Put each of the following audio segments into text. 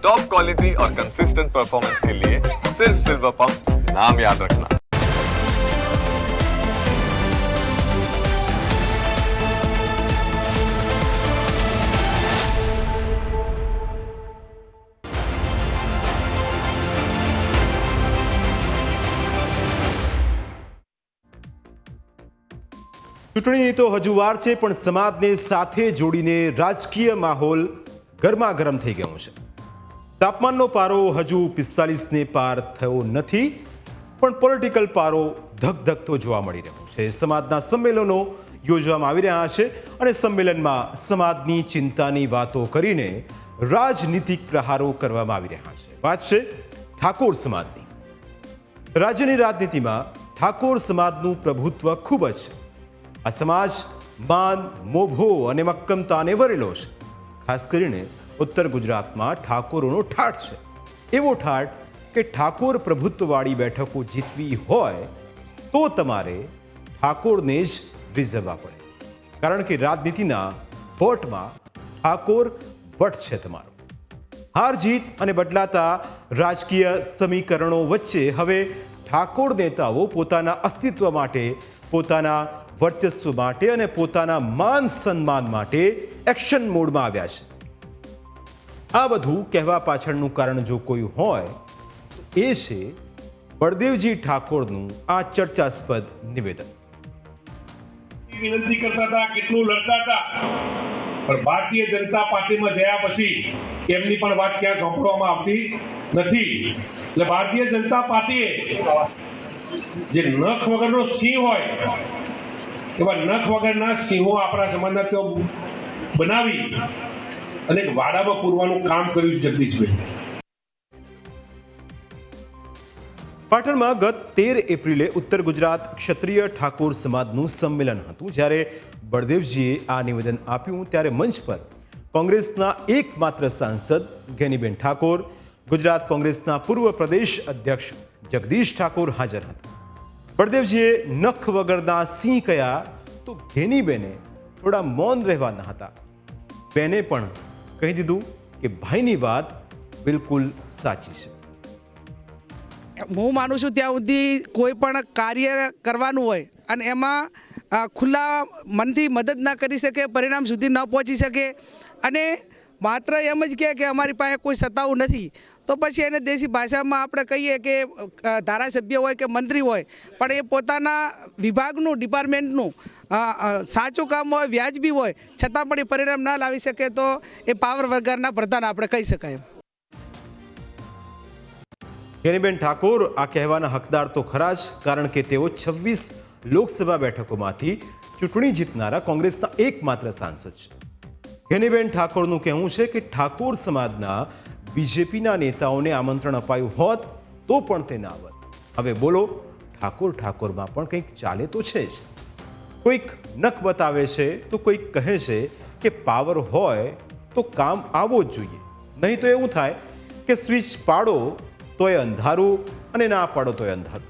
Top quality और consistent performance के लिए सिर्फ सिल्वर पंप नाम याद रखना ચૂંટણી તો હજુ વાર છે પણ સમાજને સાથે જોડીને રાજકીય માહોલ ગરમા ગરમ થઈ ગયો છે તાપમાનનો પારો હજુ પિસ્તાલીસને પાર થયો નથી, પણ પોલિટિકલ પારો ધગધગતો જોવા મળી રહ્યો છે. સમાજના સંમેલનો યોજવામાં આવી રહ્યા છે અને સંમેલનમાં સમાજની ચિંતાની વાતો કરીને રાજનીતિક પ્રહારો કરવામાં આવી રહ્યા છે. વાત છે ઠાકોર સમાજની. રાજ્યની રાજનીતિમાં ઠાકોર સમાજનું પ્રભુત્વ ખૂબ જ છે. આ સમાજ માન, મોભો અને મક્કમતાને વરેલો છે. ખાસ કરીને ઉત્તર ગુજરાતમાં ઠાકોરોનો ઠાઠ છે. એવો ઠાઠ કે ઠાકોર પ્રભુત્વવાળી બેઠકો જીતવી હોય તો તમારે ઠાકોરને જ રીઝવવા પડે કારણ કે રાજનીતિના વોટમાં ઠાકોર વટ છે તમારો. હાર જીત અને બદલાતા રાજકીય સમીકરણો વચ્ચે હવે ઠાકોર નેતાઓ પોતાના અસ્તિત્વ માટે, પોતાના વર્ચસ્વ માટે અને પોતાના માન સન્માન માટે એક્શન મોડમાં આવ્યા છે. આ બધું કહેવા પાછળનું કારણ જો કોઈ હોય, એ છે બળદેવજી ઠાકોરનું આ ચર્ચાસ્પદ નિવેદન. વિનંતી કરતા હતા, કેટલું લડતા હતા. પણ ભારતીય જનતા પાર્ટીમાં જયા પછી એમની પણ વાત ક્યાં સોંપવામાં આવતી નથી. એટલે ભારતીય જનતા પાર્ટીએ જે નખ વગરનો સિંહ હોય, એવા નખ વગરના સિંહો આપણા સમાજના તેઓ બનાવી અને વાડામાં પૂરવાનું કામ કર્યું જગદીશભાઈ. પાટણમાં ગત તેર એપ્રિલે ઉત્તર ગુજરાત ક્ષત્રિય ઠાકોર સમાજનું સંમેલન હતું. જ્યારે બળદેવજીએ આ નિવેદન આપ્યું ત્યારે મંચ પર કોંગ્રેસના એકમાત્ર સાંસદ ગેનીબેન ઠાકોર, ગુજરાત કોંગ્રેસના પૂર્વ પ્રદેશ અધ્યક્ષ જગદીશ ઠાકોર હાજર હતા. બળદેવજીએ નખ વગરના સિંહ કયા તો ઘેનીબેને થોડા મૌન રહેવાના હતા. બેને પણ કહી દીધું કે ભાઈની વાત બિલકુલ સાચી છે. હું માનું છું ત્યાં સુધી કોઈ પણ કાર્ય કરવાનું હોય અને એમાં ખુલ્લા મનથી મદદ ના કરી શકે, પરિણામ સુધી ન પહોંચી શકે અને માત્ર એમ જ કહે કે અમારી પાસે કોઈ સત્તાઓ નથી. તો પછી એને દેશી ભાષામાં આપણે કહીએ કે ધારાસભ્ય હોય કે મંત્રી હોય, પણ એ પોતાના વિભાગનું, ડિપાર્ટમેન્ટનું સાચું કામ હોય, વ્યાજબી હોય, છતાં પણ એ પરિણામ ના લાવી શકે તો એ પાવર વગરના પ્રધાન આપણે કહી શકાય ગેનીબેન ઠાકોર, આ કહેવાના હકદાર તો ખરા જ, કારણ કે તેઓ છવ્વીસ લોકસભા બેઠકોમાંથી ચૂંટણી જીતનારા કોંગ્રેસના એકમાત્ર સાંસદ છે. ગેનીબેન ઠાકોરનું કહેવું છે કે ઠાકોર સમાજના બીજેપીના નેતાઓને આમંત્રણ અપાયું હોત, તો પણ તે ના આવત હવે બોલો, ઠાકોર ઠાકોરમાં પણ કંઈક ચાલે તો છે જ. કોઈક નખ બતાવે છે, તો કોઈક કહે છે કે પાવર હોય, તો કામ આવવો જ જોઈએ. નહીં તો એવું થાય કે સ્વિચ પાડો, તોય અંધારું અને ના પાડો તોય અંધારું.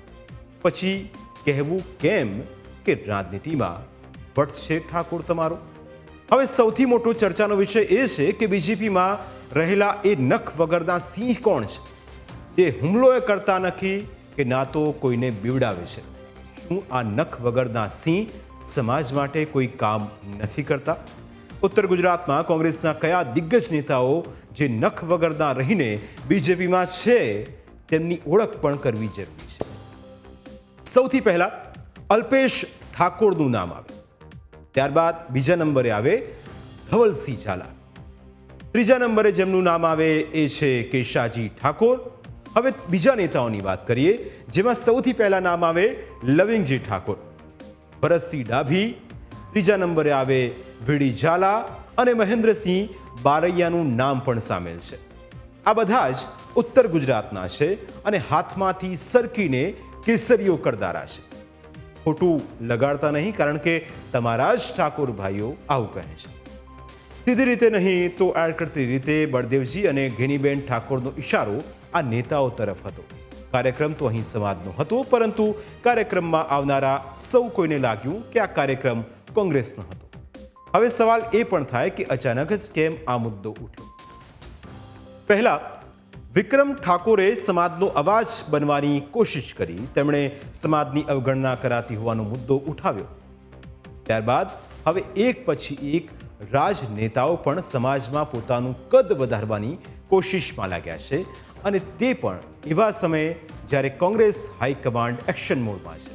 પછી કહેવું કેમ કે રાજનીતિમાં વટ છે ઠાકોર તમારો? હવે સૌથી મોટો ચર્ચાનો વિષય એ છે કે બીજેપીમાં રહેલા એ નખ વગરના સિંહ કોણ છે? જે હુમલો એ કરતા નથી કે ના તો કોઈને બીવડાવે છે. શું આ નખ વગરના સિંહ સમાજ માટે કોઈ કામ નથી કરતા? ઉત્તર ગુજરાતમાં કોંગ્રેસના કયા દિગ્ગજ નેતાઓ જે નખ વગરના રહીને બીજેપીમાં છે તેમની ઓળખ પણ કરવી જરૂરી છે? સૌથી પહેલા અલ્પેશ ઠાકોરનું નામ આવે. ત્યારબાદ બીજા નંબરે આવે ધવલસિંહ ઝાલા. ત્રીજા નંબરે જેમનું નામ આવે એ છે કેશાજી ઠાકોર. હવે બીજા નેતાઓની વાત કરીએ, જેમાં સૌથી પહેલા નામ આવે લવિંગજી ઠાકોર. ભરતસિંહ ડાભી. ત્રીજા નંબરે આવે વીડી ઝાલા અને મહેન્દ્રસિંહ બારૈયાનું નામ પણ સામેલ છે. આ બધા જ ઉત્તર ગુજરાતના છે અને હાથમાંથી સરકીને કેસરીઓ કરદારા છે. ખોટું લગાડતા નહીં, કારણ કે તમારા જ ઠાકોર ભાઈઓ આવું કહે છે. સીધી રીતે નહીં તો આડકડતી રીતે બળદેવજી અને ઘેનીબેન ઠાકોરનો ઇશારો આ નેતાઓ તરફ હતો. કાર્યક્રમ તો અહીં સમાજનો હતો, પરંતુ કાર્યક્રમમાં આવનારા સૌ કોઈને લાગ્યું કે આ કાર્યક્રમ કોંગ્રેસનો હતો. હવે સવાલ એ પણ થાય કે અચાનક જ કેમ આ મુદ્દો ઉઠ્યો? પહેલા વિક્રમ ઠાકોરે સમાજનો અવાજ બનવાની કોશિશ કરી. તેમણે સમાજની અવગણના કરાતી હોવાનો મુદ્દો ઉઠાવ્યો. ત્યારબાદ હવે એક પછી એક રાજનેતાઓ પણ સમાજમાં પોતાનું કદ વધારવાની કોશિશમાં લાગ્યા છે અને તે પણ એવા સમયે જ્યારે કોંગ્રેસ હાઈકમાન્ડ એક્શન મોડમાં છે.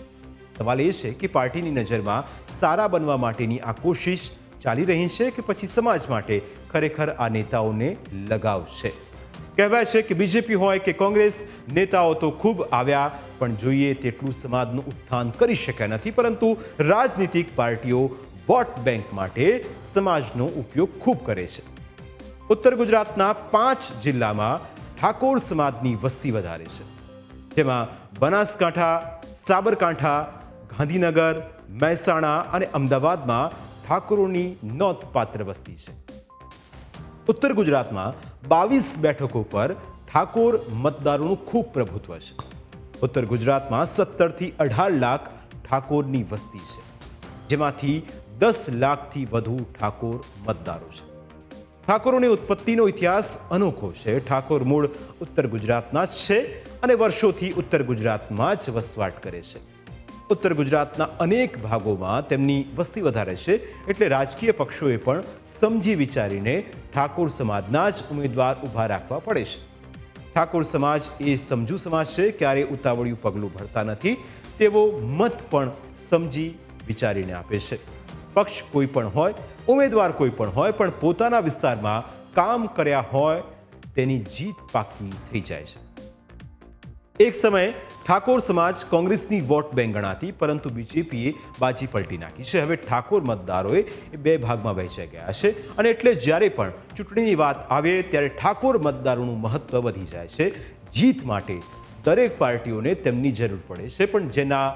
સવાલ એ છે કે પાર્ટીની નજરમાં સારા બનવા માટેની આ કોશિશ ચાલી રહી છે કે પછી સમાજ માટે ખરેખર આ નેતાઓને લગાવ છે? કહેવાય છે કે બીજેપી હોય કે કોંગ્રેસ નેતાઓ તો ખૂબ આવ્યા, પણ જોઈએ તેટલું સમાજનું ઉત્થાન કરી શક્યા નથી. પરંતુ રાજનીતિક પાર્ટીઓ વોટ બેંક માટે સમાજનો ઉપયોગ ખૂબ કરે છે. ઉત્તર ગુજરાતના પાંચ જિલ્લામાં ઠાકોર સમાજની વસ્તી વધારે છે. જેમાં બનાસકાંઠા, સાબરકાંઠા, ગાંધીનગર, મહેસાણા અને અમદાવાદમાં ઠાકોરોની નોંધપાત્ર વસ્તી છે. ઉત્તર ગુજરાતમાં બાવીસ બેઠકો પર ઠાકોર મતદારોનું ખૂબ પ્રભુત્વ છે. ઉત્તર ગુજરાતમાં સત્તરથી અઢાર લાખ ઠાકોરની વસ્તી છે. જેમાંથી દસ લાખથી વધુ ઠાકોર મતદારો છે. ઠાકોરોની ઉત્પત્તિનો ઇતિહાસ અનોખો છે. ઠાકોર મૂળ ઉત્તર ગુજરાતના જ છે અને વર્ષોથી ઉત્તર ગુજરાતમાં જ વસવાટ કરે છે. ઉત્તર ગુજરાતના અનેક ભાગોમાં તેમની વસ્તી વધારે છે એટલે રાજકીય પક્ષોએ પણ સમજી વિચારીને ઠાકોર સમાજના જ ઉમેદવાર ઊભા રાખવા પડે છે. ઠાકોર સમાજ એ સમજુ સમાજ છે, ક્યારે ઉતાવળિયું પગલું ભરતા નથી, તેવો મત પણ સમજી વિચારીને આપે છે. પક્ષ કોઈ પણ હોય, ઉમેદવાર કોઈ પણ હોય, પણ પોતાના વિસ્તારમાં કામ કર્યા હોય તેની જીત પાકી થઈ જાય છે. એક સમયે ઠાકોર સમાજ કોંગ્રેસની વોટ બેંક ગણાતી, પરંતુ બીજેપીએ બાજી પલટી નાખી છે. હવે ઠાકોર મતદારોએ બે ભાગમાં વહેંચાઈ ગયા છે અને એટલે જ્યારે પણ ચૂંટણીની વાત આવે ત્યારે ઠાકોર મતદારોનું મહત્ત્વ વધી જાય છે. જીત માટે દરેક પાર્ટીઓને તેમની જરૂર પડે છે, પણ જેના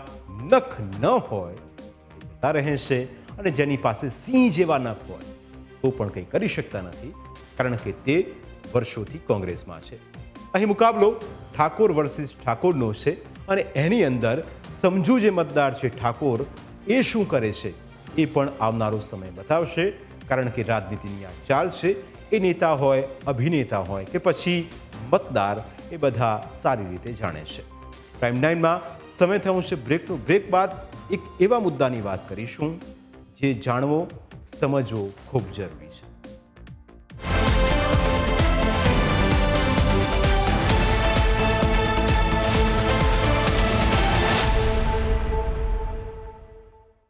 નખ ન હોય જતા રહે છે અને જેની પાસે સિંહ જેવા નખ હોય, તો પણ કંઈ કરી શકતા નથી, કારણ કે તે વર્ષોથી કોંગ્રેસમાં છે. અહીં મુકાબલો ઠાકોર વર્સિસ ઠાકોરનો છે અને એની અંદર સમજુ જે મતદાર છે ઠાકોર એ શું કરે છે એ પણ આવનારો સમય બતાવશે. કારણ કે રાજનીતિની આ ચાલ છે, એ નેતા હોય, અભિનેતા હોય કે પછી મતદાર એ બધા સારી રીતે જાણે છે. પ્રાઇમ નાઇનમાં સમય થયું છે બ્રેકનો બ્રેક બાદ એક એવા મુદ્દાની વાત કરીશું જે જાણવો, સમજવો ખૂબ જરૂરી છે.